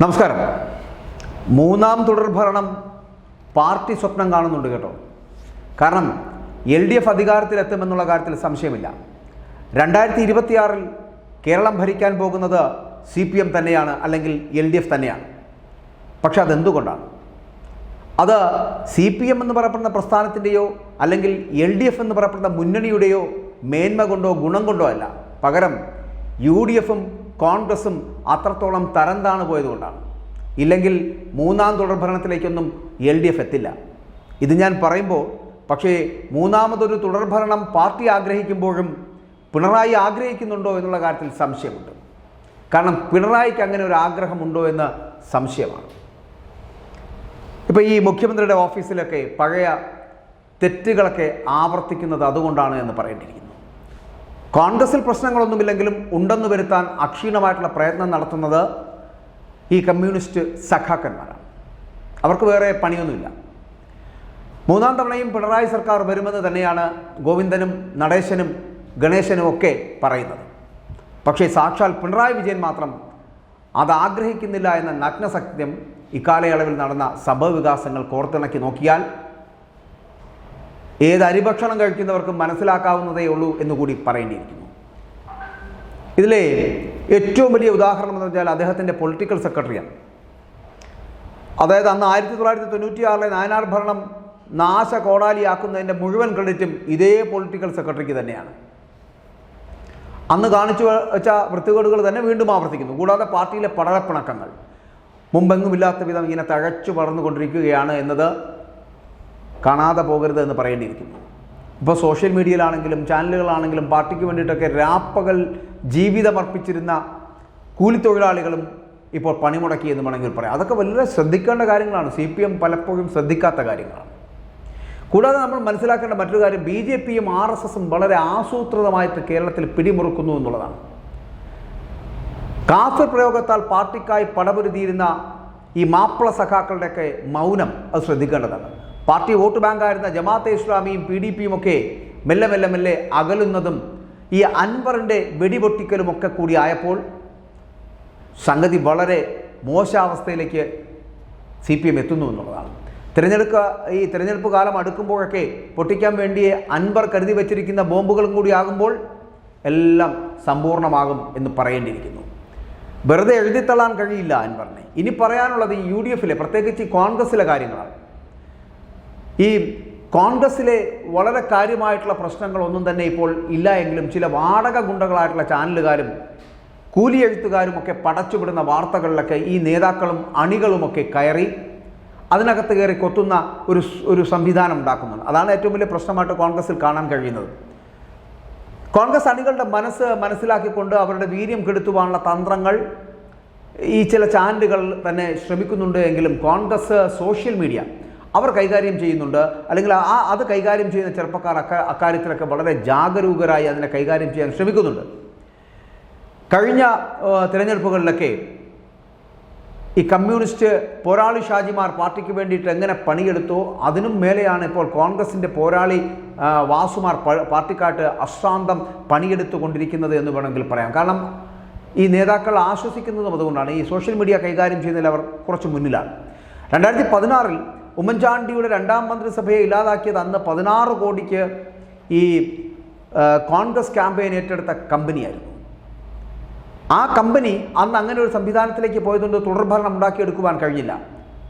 നമസ്കാരം. മൂന്നാം തുടർ ഭരണം പാർട്ടി സ്വപ്നം കാണുന്നുണ്ട് കേട്ടോ. കാരണം എൽ ഡി എഫ് അധികാരത്തിലെത്തുമെന്നുള്ള കാര്യത്തിൽ സംശയമില്ല. രണ്ടായിരത്തി ഇരുപത്തിയാറിൽ കേരളം ഭരിക്കാൻ പോകുന്നത് സി പി എം തന്നെയാണ് അല്ലെങ്കിൽ എൽ ഡി എഫ് തന്നെയാണ്. പക്ഷെ അതെന്തുകൊണ്ടാണ്? അത് സി പി എം എന്ന് പറയപ്പെടുന്ന പ്രസ്ഥാനത്തിന്റെയോ അല്ലെങ്കിൽ എൽ ഡി എഫ് എന്ന് പറയപ്പെടുന്ന മുന്നണിയുടെയോ മേന്മ കൊണ്ടോ ഗുണം കൊണ്ടോ അല്ല. പകരം യു ഡി എഫും കോൺഗ്രസും അത്രത്തോളം തരം താണു പോയതുകൊണ്ടാണ്. ഇല്ലെങ്കിൽ മൂന്നാം തുടർഭരണത്തിലേക്കൊന്നും എൽ ഡി എഫ് എത്തില്ല. ഇത് ഞാൻ പറയുമ്പോൾ പക്ഷേ മൂന്നാമതൊരു തുടർഭരണം പാർട്ടി ആഗ്രഹിക്കുമ്പോഴും പിണറായി ആഗ്രഹിക്കുന്നുണ്ടോ എന്നുള്ള കാര്യത്തിൽ സംശയമുണ്ട്. കാരണം പിണറായിക്ക് അങ്ങനെ ഒരു ആഗ്രഹമുണ്ടോ എന്ന് സംശയമാണ്. ഇപ്പോൾ ഈ മുഖ്യമന്ത്രിയുടെ ഓഫീസിലൊക്കെ പഴയ തെറ്റുകളൊക്കെ ആവർത്തിക്കുന്നത് അതുകൊണ്ടാണ് എന്ന് പറയേണ്ടിയിരിക്കുന്നു. കോൺഗ്രസിൽ പ്രശ്നങ്ങളൊന്നുമില്ലെങ്കിലും ഉണ്ടെന്ന് വരുത്താൻ അക്ഷീണമായിട്ടുള്ള പ്രയത്നം നടത്തുന്നത് ഈ കമ്മ്യൂണിസ്റ്റ് സഖാക്കന്മാരാണ്. അവർക്ക് വേറെ പണിയൊന്നുമില്ല. മൂന്നാം തവണയും പിണറായി സർക്കാർ വരുമെന്ന് തന്നെയാണ് ഗോവിന്ദനും നടേശനും ഗണേശനും ഒക്കെ പറയുന്നത്. പക്ഷേ സാക്ഷാൽ പിണറായി വിജയൻ മാത്രം അത് ആഗ്രഹിക്കുന്നില്ല എന്ന നഗ്നസത്യം ഇക്കാലയളവിൽ നടന്ന സംഭവവികാസങ്ങൾ കോർത്തിണക്കി നോക്കിയാൽ ഏത് അരിഭക്ഷണം കഴിക്കുന്നവർക്കും മനസ്സിലാക്കാവുന്നതേ ഉള്ളൂ എന്നുകൂടി പറയേണ്ടിയിരിക്കുന്നു. ഇതിലെ ഏറ്റവും വലിയ ഉദാഹരണം എന്ന് വെച്ചാൽ അദ്ദേഹത്തിന്റെ പൊളിറ്റിക്കൽ സെക്രട്ടറിയാണ് അതായത് അന്ന് ആയിരത്തി തൊള്ളായിരത്തി തൊണ്ണൂറ്റിയാറിലെ നായനാർ ഭരണം നാശ കോടാലിയാക്കുന്നതിന്റെ മുഴുവൻ ക്രെഡിറ്റും ഇതേ പൊളിറ്റിക്കൽ സെക്രട്ടറിക്ക് തന്നെയാണ്. അന്ന് കാണിച്ചു വെച്ച വൃത്തികേടുകൾ തന്നെ വീണ്ടും ആവർത്തിക്കുന്നു. കൂടാതെ പാർട്ടിയിലെ പടലപ്പിണക്കങ്ങൾ മുമ്പെങ്ങുമില്ലാത്ത വിധം ഇങ്ങനെ തഴച്ചു വളർന്നുകൊണ്ടിരിക്കുകയാണ് എന്നത് കാണാതെ പോകരുത് എന്ന് പറയേണ്ടിയിരിക്കുന്നു. ഇപ്പോൾ സോഷ്യൽ മീഡിയയിലാണെങ്കിലും ചാനലുകളാണെങ്കിലും പാർട്ടിക്ക് വേണ്ടിയിട്ടൊക്കെ രാപ്പകൽ ജീവിതമർപ്പിച്ചിരുന്ന കൂലിത്തൊഴിലാളികളും ഇപ്പോൾ പണിമുടക്കി എന്ന് വേണമെങ്കിൽ പറയാം. അതൊക്കെ വളരെ ശ്രദ്ധിക്കേണ്ട കാര്യങ്ങളാണ്. സി പി എം പലപ്പോഴും ശ്രദ്ധിക്കാത്ത കാര്യങ്ങളാണ്. കൂടാതെ നമ്മൾ മനസ്സിലാക്കേണ്ട മറ്റൊരു കാര്യം ബി ജെ പിയും ആർ എസ് എസും വളരെ ആസൂത്രിതമായിട്ട് കേരളത്തിൽ പിടിമുറുക്കുന്നു എന്നുള്ളതാണ്. കാഫിർ പ്രയോഗത്താൽ പാർട്ടിക്കായി പടപൊരുതിയിരുന്ന ഈ മാപ്പിള സഖാക്കളുടെയൊക്കെ മൗനം അത് ശ്രദ്ധിക്കേണ്ടതാണ്. പാർട്ടി വോട്ട് ബാങ്കായിരുന്ന ജമാഅത്തെ ഇസ്ലാമിയും പി ഡി പിയും ഒക്കെ മെല്ലെ മെല്ലെ മെല്ലെ അകലുന്നതും ഈ അൻവറിന്റെ വെടിപൊട്ടിക്കലും ഒക്കെ കൂടി ആയപ്പോൾ സംഗതി വളരെ മോശാവസ്ഥയിലേക്ക് സി പി എം എത്തുന്നു എന്നുള്ളതാണ്. തിരഞ്ഞെടുക്ക ഈ തിരഞ്ഞെടുപ്പ് കാലം അടുക്കുമ്പോഴൊക്കെ പൊട്ടിക്കാൻ വേണ്ടി അൻവർ കരുതി വച്ചിരിക്കുന്ന ബോംബുകളും കൂടി ആകുമ്പോൾ എല്ലാം സമ്പൂർണമാകും എന്ന് പറയേണ്ടിയിരിക്കുന്നു. വെറുതെ എഴുതിത്തള്ളാൻ കഴിയില്ല അൻവറിനെ. ഇനി പറയാനുള്ളത് യു ഡി എഫിലെ പ്രത്യേകിച്ച് കോൺഗ്രസിലെ കാര്യങ്ങളാണ്. ഈ കോൺഗ്രസ്സിലെ വളരെ കാര്യമായിട്ടുള്ള പ്രശ്നങ്ങളൊന്നും തന്നെ ഇപ്പോൾ ഇല്ല എങ്കിലും ചില വാടക ഗുണ്ടകളായിട്ടുള്ള ചാനലുകാരും കൂലി എഴുത്തുകാരും ഒക്കെ പടച്ചുവിടുന്ന വാർത്തകളിലൊക്കെ ഈ നേതാക്കളും അണികളുമൊക്കെ കയറി അതിനകത്ത് കയറി കൊത്തുന്ന ഒരു ഒരു സംവിധാനം ഉണ്ടാക്കുന്നുണ്ട്. അതാണ് ഏറ്റവും വലിയ പ്രശ്നമായിട്ട് കോൺഗ്രസ്സിൽ കാണാൻ കഴിയുന്നത്. കോൺഗ്രസ് അണികളുടെ മനസ്സ് മനസ്സിലാക്കിക്കൊണ്ട് അവരുടെ വീര്യം കെടുത്തുവാനുള്ള തന്ത്രങ്ങൾ ഈ ചില ചാനലുകൾ തന്നെ ശ്രമിക്കുന്നുണ്ട് എങ്കിലും കോൺഗ്രസ് സോഷ്യൽ മീഡിയ അവർ കൈകാര്യം ചെയ്യുന്നുണ്ട്. അല്ലെങ്കിൽ ആ അത് കൈകാര്യം ചെയ്യുന്ന ചെറുപ്പക്കാർ അക്ക അക്കാര്യത്തിലൊക്കെ വളരെ ജാഗരൂകരായി അതിനെ കൈകാര്യം ചെയ്യാൻ ശ്രമിക്കുന്നുണ്ട്. കഴിഞ്ഞ തിരഞ്ഞെടുപ്പുകളിലൊക്കെ ഈ കമ്മ്യൂണിസ്റ്റ് പോരാളി ഷാജിമാർ പാർട്ടിക്ക് വേണ്ടിയിട്ട് എങ്ങനെ പണിയെടുത്തോ അതിനും മേലെയാണ് ഇപ്പോൾ കോൺഗ്രസിന്റെ പോരാളി വാസുമാർ പാർട്ടിക്കാട്ട് അശ്രാന്തം പണിയെടുത്തു കൊണ്ടിരിക്കുന്നത് എന്ന് വേണമെങ്കിൽ പറയാം. കാരണം ഈ നേതാക്കൾ ആശ്വസിക്കുന്നതും അതുകൊണ്ടാണ്. ഈ സോഷ്യൽ മീഡിയ കൈകാര്യം ചെയ്യുന്നതിൽ അവർ കുറച്ച് മുന്നിലാണ്. രണ്ടായിരത്തി പതിനാറിൽ ഉമ്മൻചാണ്ടിയുടെ രണ്ടാം മന്ത്രിസഭയെ ഇല്ലാതാക്കിയത് അന്ന് പതിനാറ് കോടിക്ക് ഈ കോൺഗ്രസ് ക്യാമ്പയിൻ ഏറ്റെടുത്ത കമ്പനിയായിരുന്നു. ആ കമ്പനി അന്ന് അങ്ങനെ ഒരു സംവിധാനത്തിലേക്ക് പോയതുകൊണ്ട് തുടർഭരണം ഉണ്ടാക്കിയെടുക്കുവാൻ കഴിഞ്ഞില്ല.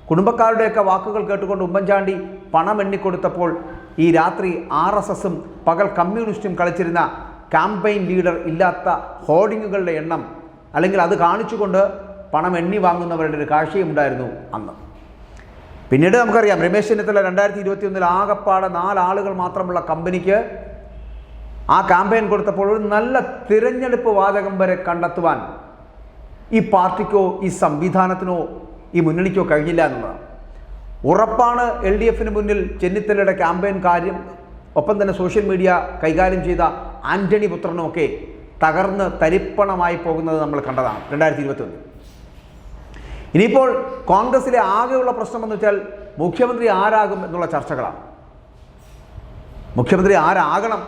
കുടുംബക്കാരുടെയൊക്കെ വാക്കുകൾ കേട്ടുകൊണ്ട് ഉമ്മൻചാണ്ടി പണം എണ്ണിക്കൊടുത്തപ്പോൾ ഈ രാത്രി ആർ എസ് എസും പകൽ കമ്മ്യൂണിസ്റ്റും കളിച്ചിരുന്ന ക്യാമ്പയിൻ ലീഡർ ഇല്ലാത്ത ഹോർഡിങ്ങുകളുടെ എണ്ണം അല്ലെങ്കിൽ അത് കാണിച്ചുകൊണ്ട് പണം എണ്ണി വാങ്ങുന്നവരുടെ ഒരു കാഴ്ചയും ഉണ്ടായിരുന്നു അന്ന്. പിന്നീട് നമുക്കറിയാം രമേശ് ചെന്നിത്തല രണ്ടായിരത്തി ഇരുപത്തി ഒന്നിൽ ആകപ്പാടെ നാലാളുകൾ മാത്രമുള്ള കമ്പനിക്ക് ആ ക്യാമ്പയിൻ കൊടുത്തപ്പോൾ ഒരു നല്ല തിരഞ്ഞെടുപ്പ് വാചകം വരെ കണ്ടെത്തുവാൻ ഈ പാർട്ടിക്കോ ഈ സംവിധാനത്തിനോ ഈ മുന്നണിക്കോ കഴിഞ്ഞില്ല എന്നുള്ളതാണ്. ഉറപ്പാണ് എൽ ഡി എഫിന് മുന്നിൽ ചെന്നിത്തലയുടെ ക്യാമ്പയിൻ കാര്യം ഒപ്പം തന്നെ സോഷ്യൽ മീഡിയ കൈകാര്യം ചെയ്ത ആന്റണി പുത്രനുമൊക്കെ തകർന്ന് തരിപ്പണമായി പോകുന്നത് നമ്മൾ കണ്ടതാണ് രണ്ടായിരത്തി ഇരുപത്തൊന്നിൽ ഇനിയിപ്പോൾ കോൺഗ്രസിലെ ആകെയുള്ള പ്രശ്നമെന്ന് വെച്ചാൽ മുഖ്യമന്ത്രി ആരാകും എന്നുള്ള ചർച്ചകളാണ്. മുഖ്യമന്ത്രി ആരാകണം?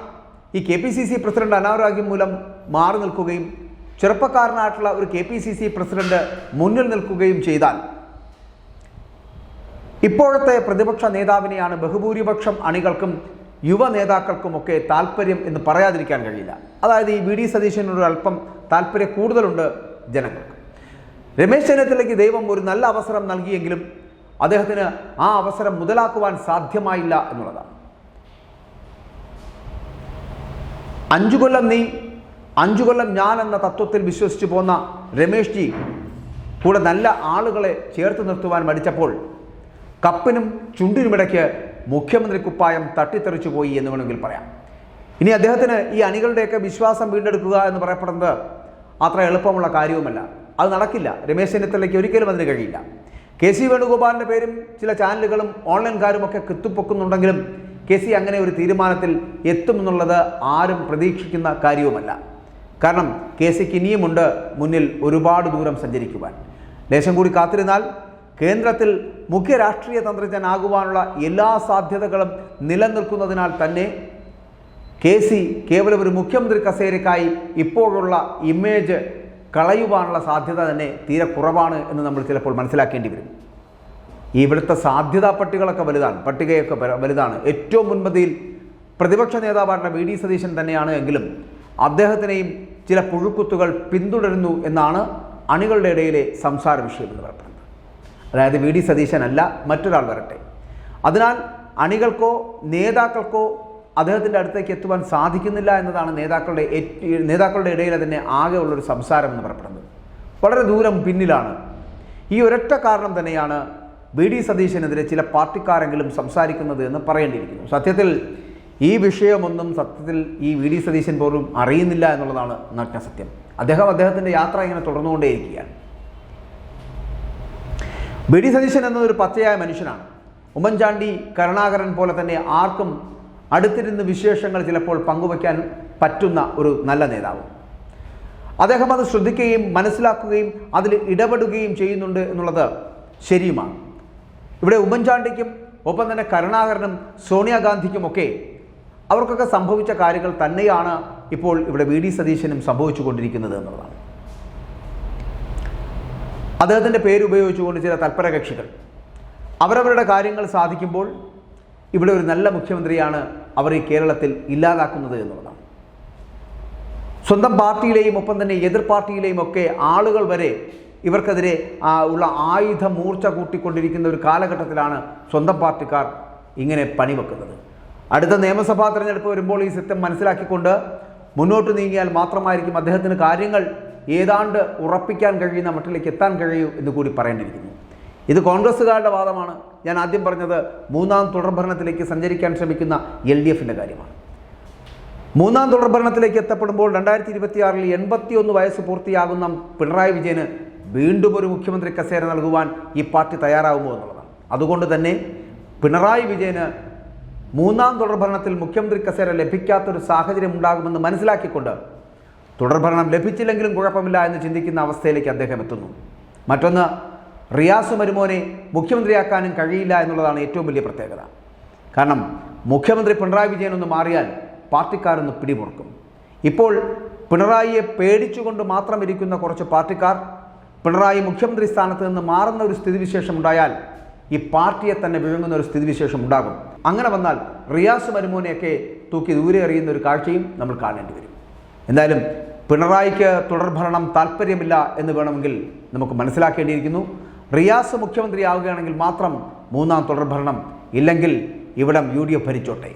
ഈ K P C C president അനാരോഗ്യം മൂലം മാറി നിൽക്കുകയും ചെറുപ്പക്കാരനായിട്ടുള്ള ഒരു K P C C president മുന്നിൽ നിൽക്കുകയും ചെയ്താൽ ഇപ്പോഴത്തെ പ്രതിപക്ഷ നേതാവിനെയാണ് ബഹുഭൂരിപക്ഷം അണികൾക്കും യുവ നേതാക്കൾക്കുമൊക്കെ താല്പര്യം എന്ന് പറയാതിരിക്കാൻ കഴിയില്ല. അതായത് ഈ വി ഡി സതീശനോട് അല്പം താല്പര്യം കൂടുതലുണ്ട് ജനങ്ങൾക്ക്. രമേശ് ചെന്നിത്തലയ്ക്ക് ദൈവം ഒരു നല്ല അവസരം നൽകിയെങ്കിലും അദ്ദേഹത്തിന് ആ അവസരം മുതലാക്കുവാൻ സാധ്യമായില്ല എന്നുള്ളതാണ്. അഞ്ചു കൊല്ലം നീ അഞ്ചു കൊല്ലം ഞാൻ എന്ന തത്വത്തിൽ വിശ്വസിച്ചു പോന്ന രമേഷ് ജി കൂടെ നല്ല ആളുകളെ ചേർത്ത് നിർത്തുവാൻ മടിച്ചപ്പോൾ കപ്പിനും ചുണ്ടിനുമിടയ്ക്ക് മുഖ്യമന്ത്രി കുപ്പായം തട്ടിത്തെറിച്ചു പോയി എന്ന് വേണമെങ്കിൽ പറയാം. ഇനി അദ്ദേഹത്തിന് ഈ അണികളുടെയൊക്കെ വിശ്വാസം വീണ്ടെടുക്കുക എന്ന് പറയപ്പെടുന്നത് അത്ര എളുപ്പമുള്ള കാര്യവുമല്ല. അത് നടക്കില്ല. രമേശ് ചെന്നിത്തലയ്ക്ക് ഒരിക്കലും അതിന് കഴിയില്ല. കെ സി വേണുഗോപാലിന്റെ പേരും ചില ചാനലുകളും ഓൺലൈൻകാരും ഒക്കെ കുത്തിപ്പൊക്കുന്നുണ്ടെങ്കിലും കെ സി അങ്ങനെ ഒരു തീരുമാനത്തിൽ എത്തുമെന്നുള്ളത് ആരും പ്രതീക്ഷിക്കുന്ന കാര്യവുമല്ല. കാരണം കെ സിക്ക് ഇനിയുമുണ്ട് മുന്നിൽ ഒരുപാട് ദൂരം സഞ്ചരിക്കുവാൻ. ലേശം കൂടി കാത്തിരുന്നാൽ കേന്ദ്രത്തിൽ മുഖ്യ രാഷ്ട്രീയ തന്ത്രജ്ഞനാകുവാനുള്ള എല്ലാ സാധ്യതകളും നിലനിൽക്കുന്നതിനാൽ തന്നെ കെ സി കേവലം ഒരു മുഖ്യമന്ത്രി കസേരക്കായി ഇപ്പോഴുള്ള ഇമേജ് കളയുവാനുള്ള സാധ്യത തന്നെ തീരെ കുറവാണ് എന്ന് നമ്മൾ ചിലപ്പോൾ മനസ്സിലാക്കേണ്ടി വരും. ഇവിടുത്തെ സാധ്യതാ പട്ടികളൊക്കെ വലുതാണ് പട്ടികയൊക്കെ വലുതാണ്. ഏറ്റവും മുൻപതിയിൽ പ്രതിപക്ഷ നേതാവായിട്ടുള്ള വി ഡി സതീശൻ തന്നെയാണ് എങ്കിലും അദ്ദേഹത്തിനെയും ചില പുഴുക്കുത്തുകൾ പിന്തുടരുന്നു എന്നാണ് അണികളുടെ ഇടയിലെ സംസാര വിഷയം എന്ന് പറയുന്നത്. അതായത് വി ഡി സതീശനല്ല മറ്റൊരാൾ വരട്ടെ. അതിനാൽ അണികൾക്കോ നേതാക്കൾക്കോ അദ്ദേഹത്തിന്റെ അടുത്തേക്ക് എത്തുവാൻ സാധിക്കുന്നില്ല എന്നതാണ് നേതാക്കളുടെ നേതാക്കളുടെ ഇടയിൽ തന്നെ ആകെ ഉള്ളൊരു സംസാരം എന്ന് പറയപ്പെടുന്നത്. വളരെ ദൂരം പിന്നിലാണ്. ഈ ഒരൊറ്റ കാരണം തന്നെയാണ് വി ഡി സതീശനെതിരെ ചില പാർട്ടിക്കാരെങ്കിലും സംസാരിക്കുന്നത് എന്ന് പറയേണ്ടിയിരിക്കുന്നു. സത്യത്തിൽ ഈ വിഷയമൊന്നും സത്യത്തിൽ ഈ വി ഡി സതീശൻ പോലും അറിയുന്നില്ല എന്നുള്ളതാണ് നഗ്ന സത്യം. അദ്ദേഹം അദ്ദേഹത്തിന്റെ യാത്ര ഇങ്ങനെ തുടർന്നുകൊണ്ടേയിരിക്കുകയാണ്. വി ഡി സതീശൻ എന്നതൊരു പച്ചയായ മനുഷ്യനാണ്. ഉമ്മൻചാണ്ടി കരുണാകരൻ പോലെ തന്നെ ആർക്കും അടുത്തിരുന്ന് വിശേഷങ്ങൾ ചിലപ്പോൾ പങ്കുവയ്ക്കാൻ പറ്റുന്ന ഒരു നല്ല നേതാവ്. അദ്ദേഹം അത് ശ്രദ്ധിക്കുകയും മനസ്സിലാക്കുകയും അതിൽ ഇടപെടുകയും ചെയ്യുന്നുണ്ട് എന്നുള്ളത് ശരിയുമാണ്. ഇവിടെ ഉമ്മൻചാണ്ടിക്കും ഒപ്പം തന്നെ കരുണാകരനും സോണിയാഗാന്ധിക്കുമൊക്കെ അവർക്കൊക്കെ സംഭവിച്ച കാര്യങ്ങൾ തന്നെയാണ് ഇപ്പോൾ ഇവിടെ വി ഡി സതീശനും സംഭവിച്ചു കൊണ്ടിരിക്കുന്നത് എന്നുള്ളതാണ്. അദ്ദേഹത്തിന്റെ പേരുപയോഗിച്ചുകൊണ്ട് ചില തൽപര കക്ഷികൾ അവരവരുടെ കാര്യങ്ങൾ സാധിക്കുമ്പോൾ ഇവിടെ ഒരു നല്ല മുഖ്യമന്ത്രിയാണ് അവർ ഈ കേരളത്തിൽ ഇല്ലാതാക്കുന്നത് എന്നുള്ളതാണ്. സ്വന്തം പാർട്ടിയിലെയും ഒപ്പം തന്നെ എതിർ പാർട്ടിയിലെയും ഒക്കെ ആളുകൾ വരെ ഇവർക്കെതിരെ ഉള്ള ആയുധ മൂർച്ച കൂട്ടിക്കൊണ്ടിരിക്കുന്ന ഒരു കാലഘട്ടത്തിലാണ് സ്വന്തം പാർട്ടിക്കാർ ഇങ്ങനെ പണിവെക്കുന്നത്. അടുത്ത നിയമസഭാ തെരഞ്ഞെടുപ്പ് വരുമ്പോൾ ഈ സിസ്റ്റം മനസ്സിലാക്കിക്കൊണ്ട് മുന്നോട്ട് നീങ്ങിയാൽ മാത്രമായിരിക്കും അദ്ദേഹത്തിന് കാര്യങ്ങൾ ഏതാണ്ട് ഉറപ്പിക്കാൻ കഴിയുന്ന മട്ടിലേക്ക് എത്താൻ കഴിയൂ എന്ന് കൂടി പറയേണ്ടിയിരിക്കുന്നു. ഇത് കോൺഗ്രസ്സുകാരുടെ വാദമാണ്. ഞാൻ ആദ്യം പറഞ്ഞത് മൂന്നാം തുടർഭരണത്തിലേക്ക് സഞ്ചരിക്കാൻ ശ്രമിക്കുന്ന എൽ ഡി എഫിന്റെ കാര്യമാണ്. മൂന്നാം തുടർഭരണത്തിലേക്ക് എത്തപ്പെടുമ്പോൾ രണ്ടായിരത്തി ഇരുപത്തിയാറിൽ എൺപത്തിയൊന്ന് വയസ്സ് പൂർത്തിയാകുന്ന പിണറായി വിജയന് വീണ്ടും ഒരു മുഖ്യമന്ത്രി കസേര നൽകുവാൻ ഈ പാർട്ടി തയ്യാറാവുമോ എന്നുള്ളതാണ്. അതുകൊണ്ട് തന്നെ പിണറായി വിജയന് മൂന്നാം തുടർഭരണത്തിൽ മുഖ്യമന്ത്രി കസേര ലഭിക്കാത്തൊരു സാഹചര്യം ഉണ്ടാകുമെന്ന് മനസ്സിലാക്കിക്കൊണ്ട് തുടർഭരണം ലഭിച്ചില്ലെങ്കിലും കുഴപ്പമില്ല എന്ന് ചിന്തിക്കുന്ന അവസ്ഥയിലേക്ക് അദ്ദേഹം എത്തുന്നു. മറ്റൊന്ന് റിയാസ് മരുമോനെ മുഖ്യമന്ത്രിയാക്കാനും കഴിയില്ല എന്നുള്ളതാണ് ഏറ്റവും വലിയ പ്രത്യേകത. കാരണം മുഖ്യമന്ത്രി പിണറായി വിജയൻ ഒന്ന് മാറിയാൽ പാർട്ടിക്കാരൊന്ന് പിടിമുറുക്കും. ഇപ്പോൾ പിണറായിയെ പേടിച്ചുകൊണ്ട് മാത്രം ഇരിക്കുന്ന കുറച്ച് പാർട്ടിക്കാർ പിണറായി മുഖ്യമന്ത്രി സ്ഥാനത്ത് നിന്ന് മാറുന്ന ഒരു സ്ഥിതിവിശേഷം ഉണ്ടായാൽ ഈ പാർട്ടിയെ തന്നെ വിഴുങ്ങുന്ന ഒരു സ്ഥിതിവിശേഷം ഉണ്ടാകും. അങ്ങനെ വന്നാൽ റിയാസ് മരുമോനെയൊക്കെ തൂക്കി ദൂരെ എറിയുന്ന ഒരു കാഴ്ചയും നമ്മൾ കാണേണ്ടി വരും. എന്തായാലും പിണറായിക്ക് തുടർഭരണം താല്പര്യമില്ല എന്ന് വേണമെങ്കിൽ നമുക്ക് മനസ്സിലാക്കേണ്ടിയിരിക്കുന്നു. റിയാസ് മുഖ്യമന്ത്രിയാവുകയാണെങ്കിൽ മാത്രം മൂന്നാം തുടർഭരണം ഇല്ലെങ്കിൽ ഇവിടം യു ഡി എഫ് ഭരിച്ചോട്ടെ.